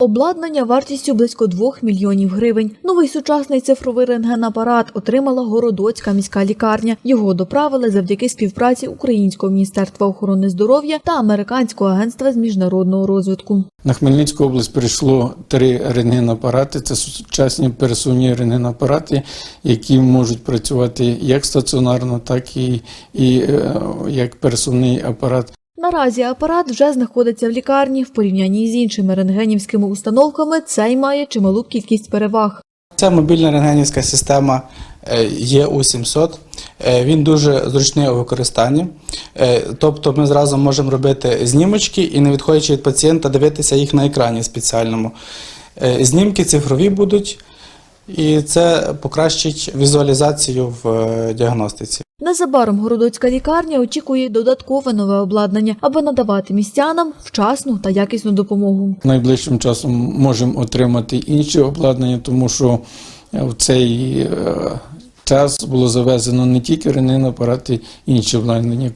Обладнання вартістю близько 2 мільйонів гривень. Новий сучасний цифровий рентгенапарат отримала Городоцька міська лікарня. Його доправили завдяки співпраці Українського міністерства охорони здоров'я та Американського агентства з міжнародного розвитку. На Хмельницьку область прийшло три рентгенапарати. Це сучасні пересувні рентгенапарати, які можуть працювати як стаціонарно, так і, і е, як пересувний апарат. Наразі апарат вже знаходиться в лікарні. В порівнянні з іншими рентгенівськими установками цей має чималу кількість переваг. Це мобільна рентгенівська система е, ЄУ-700. Е, Він дуже зручний у використанні. Е, Тобто ми зразу можемо робити знімочки і, не відходячи від пацієнта, дивитися їх на екрані спеціальному. Знімки цифрові будуть, і це покращить візуалізацію в діагностиці. Незабаром Городоцька лікарня очікує додаткове нове обладнання, аби надавати містянам вчасну та якісну допомогу. Найближчим часом можемо отримати інші обладнання, тому що е, в цей е, час було завезено не тільки рентгенапарати, інші обладнання,